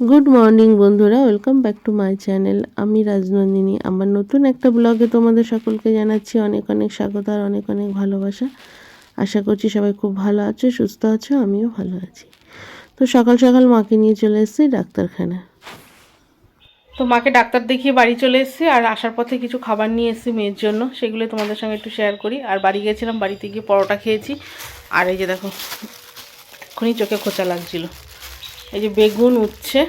Good morning বন্ধুরা welcome back to my channel আমি রাজনন্দিনী। আমার নতুন একটা ব্লগে তোমাদের সকলকে জানাচ্ছি অনেক অনেক স্বাগত আর অনেক অনেক ভালোবাসা। আশা করছি সবাই খুব ভালো আছো, সুস্থ আছো, আমিও ভালো আছি। তো সকাল সকাল মাকে নিয়ে চলে এসেছি ডাক্তারখানা তো মাকে ডাক্তার দেখিয়ে বাড়ি চলে এসেছি আর আসার পথে কিছু খাবার নিয়ে এসেছি মেয়ের জন্য। সেগুলো তোমাদের সঙ্গে একটু শেয়ার করি। আর বাড়ি গিয়েছিলাম বাড়িতে গিয়ে পরোটা খেয়েছি। আর এই যে দেখো, এক্ষুনি চোখে খোঁচা লাগছিল। এই যে বেগুন উঠছে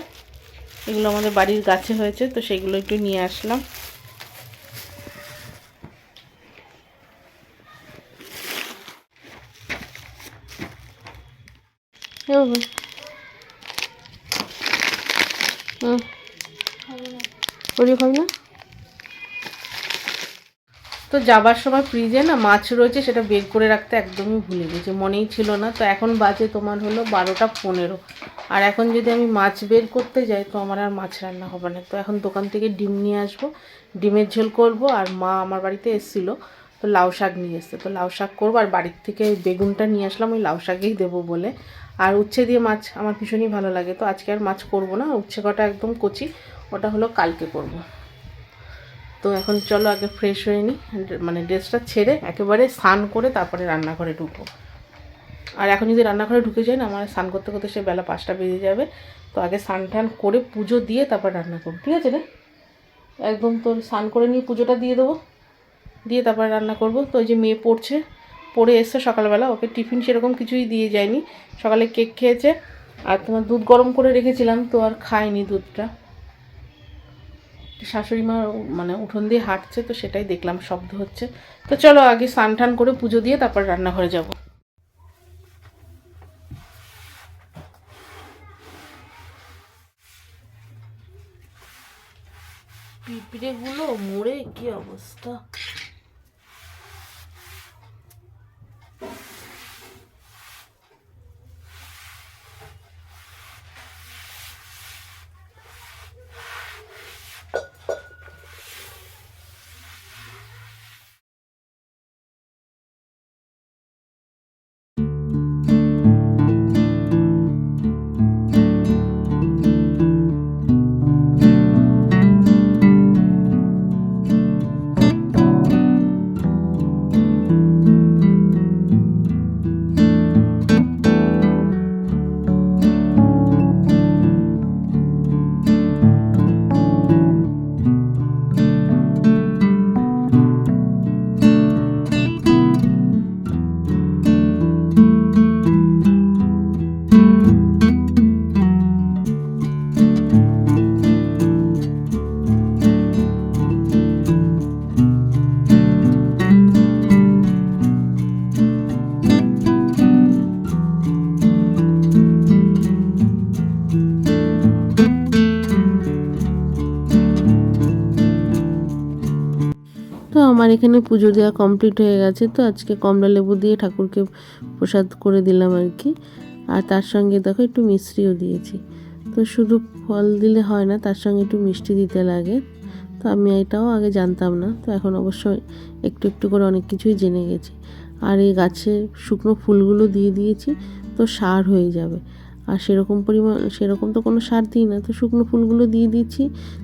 এগুলো আমাদের বাড়ির গাছে হয়েছে, তো সেগুলো একটু নিয়ে আসলাম। না? তো যাবার সময় ফ্রিজে না মাছ রয়েছে, সেটা বের করে রাখতে একদমই ভুলে গেছি, মনেই ছিল না। তো এখন বাজে তোমার হলো বারোটা পনেরো। আর এখন যদি আমি মাছ বের করতে যাই, তো আমার আর মাছ রান্না হবে না। তো এখন দোকান থেকে ডিম নিয়ে আসব। ডিমের ঝোল করব আর মা আমার বাড়িতে এসেছিল, তো লাউ শাক নিয়ে এসছে। তো লাউ শাক করব আর বাড়ির থেকে বেগুনটা নিয়ে আসলাম, ওই লাউ শাকেই দেবো বলে। আর উচ্ছে দিয়ে মাছ আমার ভীষণই ভালো লাগে, তো আজকে আর মাছ করব না। উচ্ছে কটা একদম কচি, ওটা হলো কালকে করব। তো এখন চলো আগে ফ্রেশ হয়ে নিই মানে ড্রেসটা ছেড়ে একেবারে স্নান করে তারপরে রান্নাঘরে ঢুকবো। আর এখন যদি রান্নাঘরে ঢুকে যাই না, আমার স্নান করতে করতে সে বেলা পাঁচটা বেজে যাবে। তো আগে স্নান টান করে পুজো দিয়ে তারপর রান্না করব। ঠিক আছে রে? একদম তোর স্নান করে নিয়ে পুজোটা দিয়ে দেবো। দিয়ে তারপর রান্না করব। তো ওই যে মেয়ে পড়ছে, পড়ে এসছে সকালবেলা। ওকে টিফিন সেরকম কিছুই দিয়ে যায়নি। সকালে কেক খেয়েছে। আর তোমার দুধ গরম করে রেখেছিলাম, তো আর খায়নি দুধটা। শাশুড়ি মা মানে উঠোন দিয়ে হাঁটছে, তো সেটাই দেখলাম, শব্দ হচ্ছে। তো চলো আগে স্নান টান করে পুজো দিয়ে তারপর রান্নাঘরে যাব। পিঁপড়েগুলো মরে কি অবস্থা? আমার এখানে পুজো দেওয়া কমপ্লিট হয়ে গেছে, তো আজকে কমলা লেবু দিয়ে ঠাকুরকে প্রসাদ করে দিলাম আর কি। আর তার সঙ্গে দেখো একটু মিষ্টিও দিয়েছি। তো শুধু ফল দিলে হয় না, তার সঙ্গে একটু মিষ্টি দিতে লাগে। তো আমি এটাও আগে জানতাম না, তো এখন অবশ্যই একটু একটু করে অনেক কিছুই জেনে গেছি। আর এই গাছে শুকনো ফুলগুলো দিয়ে দিয়েছি, তো সার হয়ে যাবে। আর সেরকম পরিমাণ, সেরকম তো কোনো সার দিই না, তো শুকনো ফুলগুলো দিয়ে দিচ্ছি,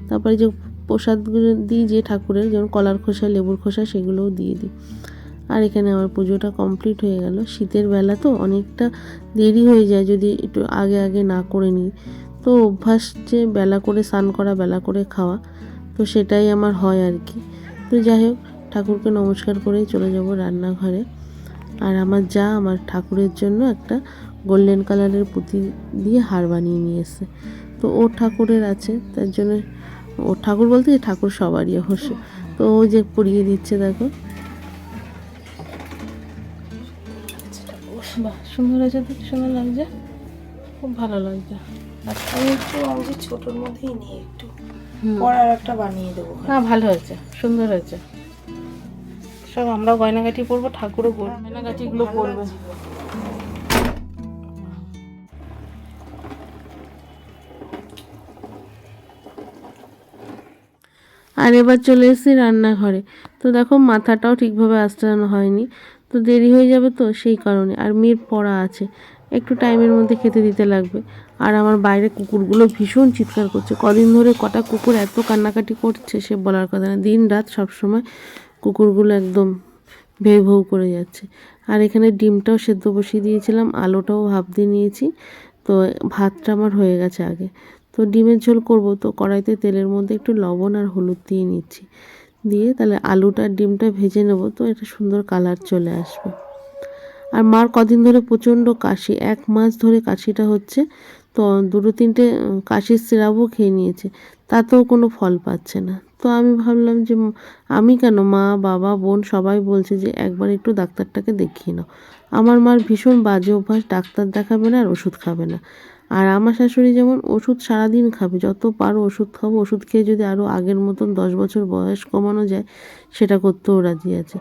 তারপরে যে প্রসাদগুলো দিই যে ঠাকুরের, যেমন কলার খোসা, লেবুর খোসা, সেগুলোও দিয়ে দিই। আর এখানে আমার পুজোটা কমপ্লিট হয়ে গেল। শীতের বেলা তো অনেকটা দেরি হয়ে যায়, যদি একটু আগে আগে না করে নিই। তো অভ্যাস যে বেলা করে স্নান করা, বেলা করে খাওয়া, তো সেটাই আমার হয় আর কি। তো যাই হোক, ঠাকুরকে নমস্কার করেই চলে যাব রান্নাঘরে। আর আমার যা আমার ঠাকুরের জন্য একটা গোল্ডেন কালারের পুঁতি দিয়ে হার বানিয়ে নিয়ে এসে তো ও ঠাকুরের আছে, তার জন্য ও ঠাকুর বলতে এই ঠাকুর সবারই অবশ্য তো ও যে পরিয়ে দিচ্ছে দেখো। বাহ সুন্দর আছে তো সুন্দর লাগছে। খুব ভালো লাগছে। আমি একটু আমাদের ছোটোর মধ্যেই নিই একটু। পরে আর একটা বানিয়ে দেবো। না ভালো হয়েছে সুন্দর হয়েছে। সব আমরা গয়নাগাটি পরবো ঠাকুরও পরবো। গয়নাগাটিগুলো পরবে। আর এবার চলে এসেছি রান্নাঘরে। তো দেখো মাথাটাও ঠিকভাবে আস্তানো হয়নি। তো দেরি হয়ে যাবে তো সেই কারণে। আর মেয়ের পড়া আছে। একটু টাইমের মধ্যে খেতে দিতে লাগবে। আর আমার বাইরে কুকুরগুলো ভীষণ চিৎকার করছে। কদিন ধরে কটা কুকুর এত কান্নাকাটি করছে সে বলার কথা না। দিন রাত সবসময় কুকুরগুলো একদম ভেউ ভেউ করে যাচ্ছে। আর এখানে ডিমটাও সেদ্ধ বসিয়ে দিয়েছিলাম। আলুটাও ভাপ দিয়ে নিয়েছি। তো ভাতটা আমার হয়ে গেছে আগে। তো ডিমের ঝোল করব। তো কড়াইতে তেলের মধ্যে একটু লবণ আর হলুদ দিয়ে নিচ্ছি। দিয়ে তাহলে আলুটা ডিমটা ভেজে নেব, তো এটা সুন্দর কালার চলে আসবে। আর মার কদিন ধরে প্রচণ্ড কাশি, এক মাস ধরে কাশিটা হচ্ছে। তো দুটো তিনটে কাশির সিরাপও খেয়ে নিয়েছে, তাতেও কোনো ফল পাচ্ছে না। তো আমি ভাবলাম যে আমি কেন, মা, বাবা, বোন সবাই বলছে যে, একবার একটু ডাক্তারটাকে দেখিয়ে নাও। আমার মার ভীষণ বাজে অভ্যাস, ডাক্তার দেখাবে না আর ওষুধ খাবে না। আর আমার শাশুড়ি যেমন ওষুধ সারাদিন খাবে, যত পারো ওষুধ খাব। ওষুধ খেয়ে যদি আরও আগের মতন দশ বছর বয়স কমানো যায়, সেটা করতেও রাজি আছে।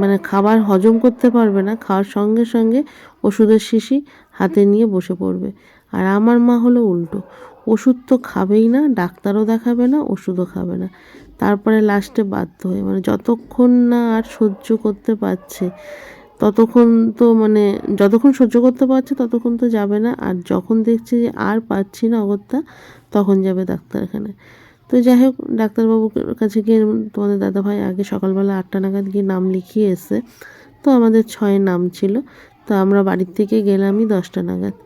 মানে খাবার হজম করতে পারবে না, খাওয়ার সঙ্গে সঙ্গে ওষুধের শিশি হাতে নিয়ে বসে পড়বে। আর আমার মা হলো উল্টো, ওষুধ তো খাবেই না, ডাক্তারও দেখাবে না, ওষুধও খাবে না। তারপরে লাস্টে বাধ্য হয়ে মানে যতক্ষণ না আর সহ্য করতে পারছে ততক্ষণ তো মানে যতক্ষণ সহ্য করতে পারছে ততক্ষণ তো যাবে না। আর যখন দেখছে যে আর পাচ্ছি না অগত্যা, তখন যাবে ডাক্তারখানায়। তো যাই হোক, ডাক্তারবাবুর কাছে গিয়ে তোমাদের দাদাভাই আগে সকালবেলা আটটা নাগাদ গিয়ে নাম লিখিয়ে এসে তো আমাদের ছয় নাম ছিল। তো আমরা বাড়ির থেকে গেলামই দশটা নাগাদ।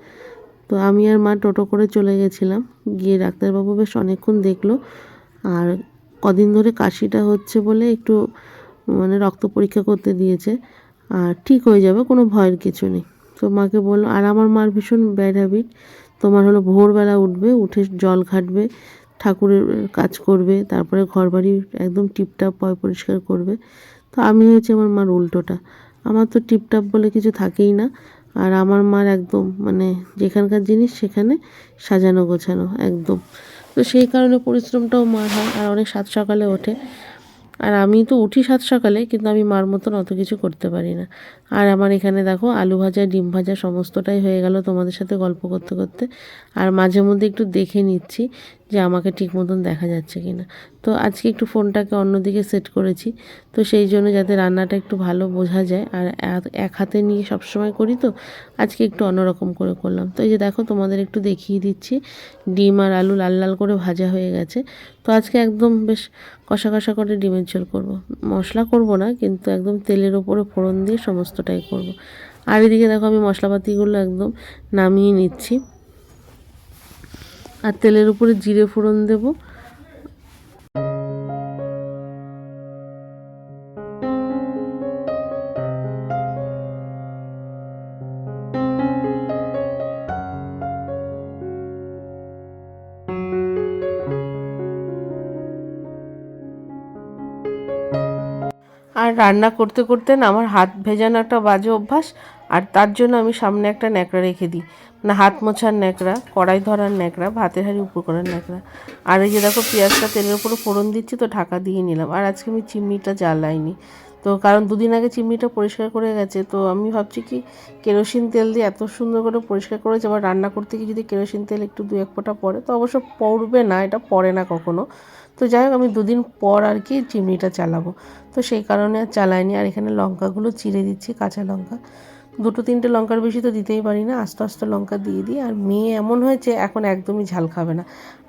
তো আমি আর মা টোটো করে চলে গেছিলাম। গিয়ে ডাক্তারবাবু বেশ অনেকক্ষণ দেখল। আর কদিন ধরে কাশিটা হচ্ছে বলে একটু মানে রক্ত পরীক্ষা করতে দিয়েছে। আর ঠিক হয়ে যাবে, কোনো ভয়ের কিছু নেই। তো মাকে বলল, আর আমার মার ভীষণ ব্যাড হ্যাবিট তোমার হলো ভোরবেলা উঠবে, উঠে জল ঘাটবে, ঠাকুরের কাজ করবে, তারপরে ঘর বাড়ি একদম টিপটাপ পয় পরিষ্কার করবে। তো আমি হয়েছে আমার মার উল্টোটা। আমার তো টিপটাপ বলে কিছু থাকেই না। আর আমার মার একদম মানে যেখানকার জিনিস সেখানে সাজানো গোছানো, একদম। তো সেই কারণে পরিশ্রমটাও মার হয়, আর অনেক সাত সকালে ওঠে। আর আমি তো উঠি সাত সকালে, কিন্তু আমি মার মতন অত কিছু করতে পারি না। আর আমার এখানে দেখো, আলু ভাজা, ডিম ভাজা সমস্তটাই হয়ে গেল তোমাদের সাথে গল্প করতে করতে। আর মাঝে মধ্যে একটু দেখে নিচ্ছি যে আমাকে ঠিক মতন দেখা যাচ্ছে কি না তো আজকে একটু ফোনটাকে অন্যদিকে সেট করেছি। তো সেই জন্য যাতে রান্নাটা একটু ভালো বোঝা যায়। আর এক- হাতে নিয়ে সবসময় করি তো, আজকে একটু অন্যরকম করে করলাম। তো এই যে দেখো, তোমাদের একটু দেখিয়ে দিচ্ছি। ডিম আর আলু লাল লাল করে ভাজা হয়ে গেছে। তো আজকে একদম বেশ কষা কষা করে ডিমের ঝোল করব। মশলা করব না, কিন্তু একদম তেলের ওপরে ফোড়ন দিয়ে সমস্তটাই করব। আর এদিকে দেখো আমি মশলাপাতিগুলো একদম নামিয়ে নিচ্ছি আর তেলের উপরে জিরে ফোড়ন দেবো আর রান্না করতে করতে না আমার হাত ভেজানো একটা বাজে অভ্যাস, আর তার জন্য আমি সামনে একটা ন্যাকড়া রেখে দিই। মানে হাত মোছার ন্যাকড়া, কড়াই ধরার ন্যাকড়া, ভাতের হাঁড়ি উপর করার ন্যাকড়া। আর এই যে দেখো পেঁয়াজটা তেলের উপরে ফোড়ন দিচ্ছি, তো ঢাকা দিয়ে নিলাম। আর আজকে আমি চিমনিটা জ্বালাইনি। তো কারণ দুদিন আগে চিমনিটা পরিষ্কার করে গেছে, তো আমি ভাবছি কি কেরোসিন তেল দিয়ে এত সুন্দর করে পরিষ্কার করেছে আবার রান্না করতে গিয়ে যদি কেরোসিন তেল একটু দু এক ফোঁটা পড়ে, তো অবশ্য পড়বে না, এটা পড়ে না কখনো। তো যাই হোক, আমি দুদিন পর আর কি চিমনিটা চালাবো। তো সেই কারণে আর চালাইনি, আর এখানে লঙ্কাগুলো চিড়ে দিচ্ছি, কাঁচা লঙ্কা। দুটো তিনটে লঙ্কার বেশি তো দিতেই পারি না, আস্তে আস্তে লঙ্কা দিয়ে দিই, আর মেয়ে এমন হয়েছে, এখন একদমই ঝাল খাবে না।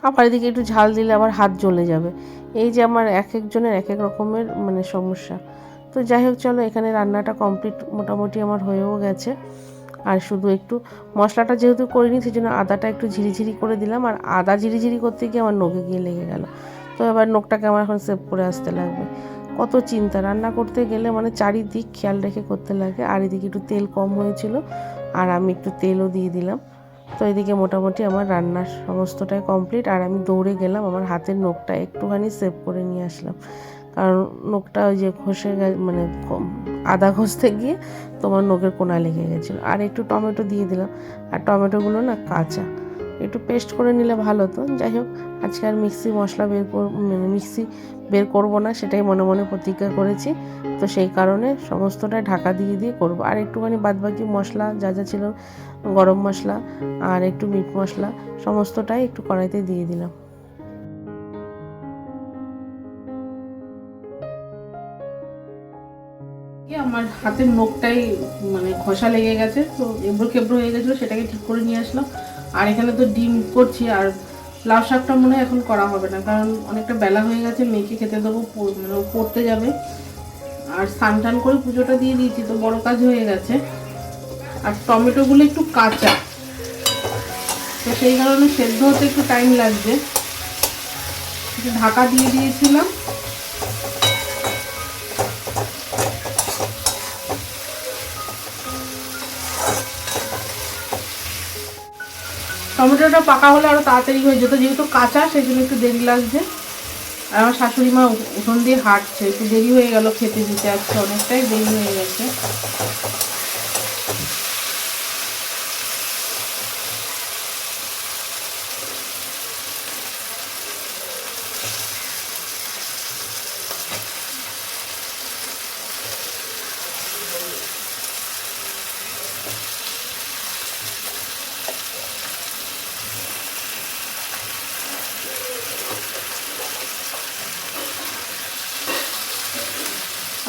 আবার এদিকে একটু ঝাল দিলে আবার হাত জ্বলে যাবে। এই যে আমার এক একজনের এক এক রকমের মানে সমস্যা। তো যাই হোক, চলো এখানে রান্নাটা কমপ্লিট মোটামুটি আমার হয়েও গেছে। আর শুধু একটু মশলাটা যেহেতু করিনি সেই জন্য আদাটা একটু ঝিরিঝিরি করে দিলাম, আর আদা ঝিরিঝিরি করতে গিয়ে আমার নখে গিয়ে লেগে গেল। তো এবার নখটাকে আমার এখন সেভ করে আসতে লাগবে। কত চিন্তা, রান্না করতে গেলে মানে চারিদিক খেয়াল রেখে করতে লাগে। আর এদিকে একটু তেল কম হয়েছিল, আর আমি একটু তেলও দিয়ে দিলাম। তো এদিকে মোটামুটি আমার রান্নার সমস্তটাই কমপ্লিট আর আমি দৌড়ে গেলাম, আমার হাতের নখটা একটুখানি সেভ করে নিয়ে আসলাম। কারণ নখটা ওই যে ঘষে মানে আদা ঘষতে গিয়ে তোমার নখের কোনা লেগে গেছিল। আর একটু টমেটো দিয়ে দিলাম। আর টমেটোগুলো না কাঁচা। একটু পেস্ট করে নিলে ভালো হতো যাই হোক, আজকে আর মিক্সি মশলা বের মানে মিক্সি বের করব না, সেটাই মনে মনে প্রতিজ্ঞা করেছি। তো সেই কারণে সমস্তটা ঢাকা দিয়ে দিয়ে করব। আর একটুখানি বাদবাকি মশলা, যা যা ছিল, গরম মশলা আর একটু মিট মশলা, সমস্তটাই একটু কড়াইতে দিয়ে দিলাম। আমার হাতের নখটাই মানে ঘষা লেগে গেছে, তো এবড়ো খেবড়ো হয়ে গেছিল, সেটাকে ঠিক করে নিয়ে আসলাম। আর এখানে তো ডিম করছি, আর লাউ শাকটা মনে হয় এখন করা হবে না, কারণ অনেকটা বেলা হয়ে গেছে, মেয়েকে খেতে দেবো মানে পড়তে যাবে। আর স্নান টান করে পুজোটা দিয়ে দিয়েছি, তো বড় কাজ হয়ে গেছে। আর টমেটোগুলো একটু কাঁচা। তো সেই কারণে সেদ্ধ হতে একটু টাইম লাগবে। ঢাকা দিয়ে দিয়েছিলাম। টমেটোটা পাকা হলে আরও তাড়াতাড়ি হয়ে যেত, যেহেতু কাঁচা সেই জন্য একটু দেরি লাগছে। আর আমার শাশুড়ি মা উঠোন দিয়ে হাঁটছে, একটু দেরি হয়ে গেল খেতে দিতে আসছে অনেকটাই দেরি হয়ে গেছে।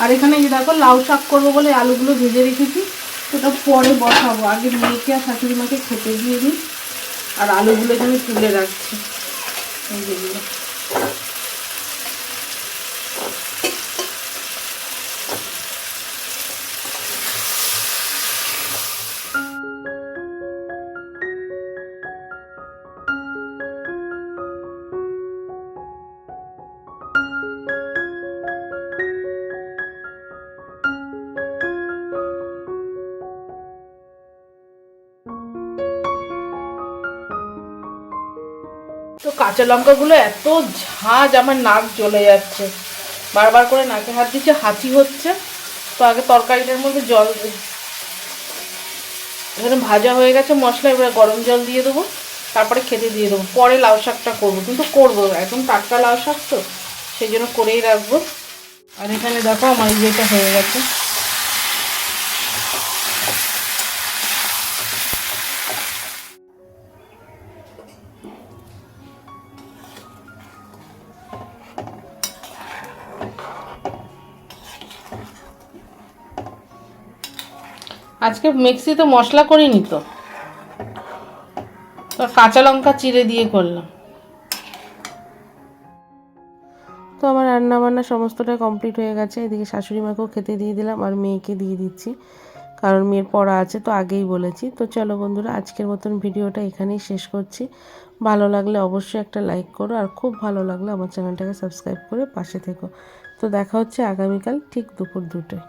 আর এখানে যে দেখো, লাউ শাক করব বলে আলুগুলো ভেজে রেখেছি। ওটা পরে বসাবো। আগে মেয়েকে আর শাশুড়ি মাকে খেতে দিয়ে দিই। আর আলুগুলো এখানে তুলে রাখছি। এই কাঁচা লঙ্কাগুলো এত ঝাঁজ, আমার নাক জ্বলে যাচ্ছে। বারবার করে নাকে হাত দিচ্ছে, হাঁচি হচ্ছে। তো আগে তরকারিটার মধ্যে জল এখানে ভাজা হয়ে গেছে মশলা, এবারে গরম জল দিয়ে দেবো, তারপরে খেতে দিয়ে দেবো। পরে লাউ শাকটা করব, কিন্তু করব একদম টাটকা লাউ শাক তো, সেই জন্য করেই রাখব। আর এখানে দেখো আমার যেটা হয়ে গেছে। আজকে মিক্সিতে মশলা করিনি তো। কাঁচা লঙ্কা চিড়ে দিয়ে করলাম। তো আমার রান্না বান্না সমস্তটা কমপ্লিট হয়ে গেছে। এদিকে শাশুড়ি মাকেও খেতে দিয়ে দিলাম আর মেয়েকে দিয়ে দিচ্ছি। কারণ মেয়ের পড়া আছে তো আগেই বলেছি। তো চলো বন্ধুরা, আজকের মতন ভিডিওটা এখানেই শেষ করছি। ভালো লাগলে অবশ্যই একটা লাইক করো আর খুব ভালো লাগলে আমার চ্যানেলটাকে সাবস্ক্রাইব করে পাশে থেকো। তো দেখা হচ্ছে আগামীকাল ঠিক দুপুর দুটোয়।